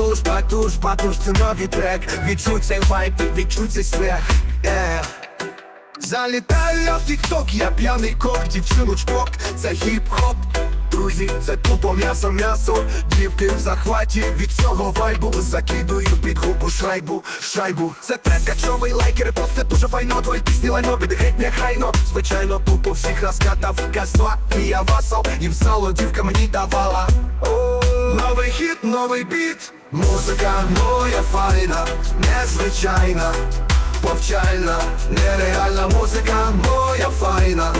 Батуш, батуш, батуш, це новий трек. Відчуй цей вайб, відчуй цей сміх yeah. Залітаю в тік-ток, я п'яний коп, дівчину чпок, це хіп-хоп Друзі, це тупо м'ясо, м'ясо, дівки в захваті від цього вайбу Закидую під губу шайбу, шайбу. Це трек качовий лайкер, це дуже файно. Твої пісні лайно, біди геть нехайно. Звичайно, тупо всіх розкатав казла І я васал, їм сало дівка мені давала Новий хіт, новий біт. Музика моя файна, незвичайна Повчальна, нереальна музика, моя файна.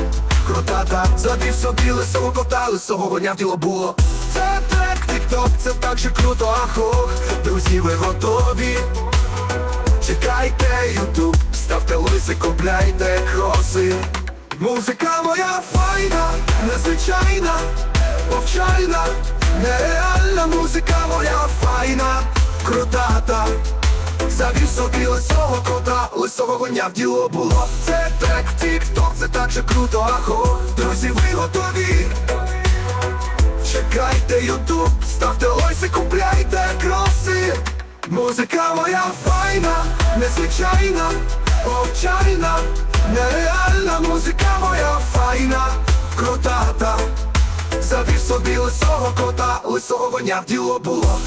Крута та завів собі лисого кота, лисого гоня в тіло було. Це трек, тік-ток, це так же круто, ахох Друзі, ви готові? Чекайте ютуб, ставте лиси, купляйте кроси. Музика моя файна, незвичайна, повчальна, нереальна музика моя файна, крута та. Завів собі лисого кота, лисого коня в діло було. Це трек в тік-ток, це так же круто, ахо. Друзі, ви готові? Чекайте ютуб, ставте лойси, купляйте кроси. Музика моя файна, незвичайна, повчальна, нереальна музика моя файна, крута лисого кота, лисого воня в діло було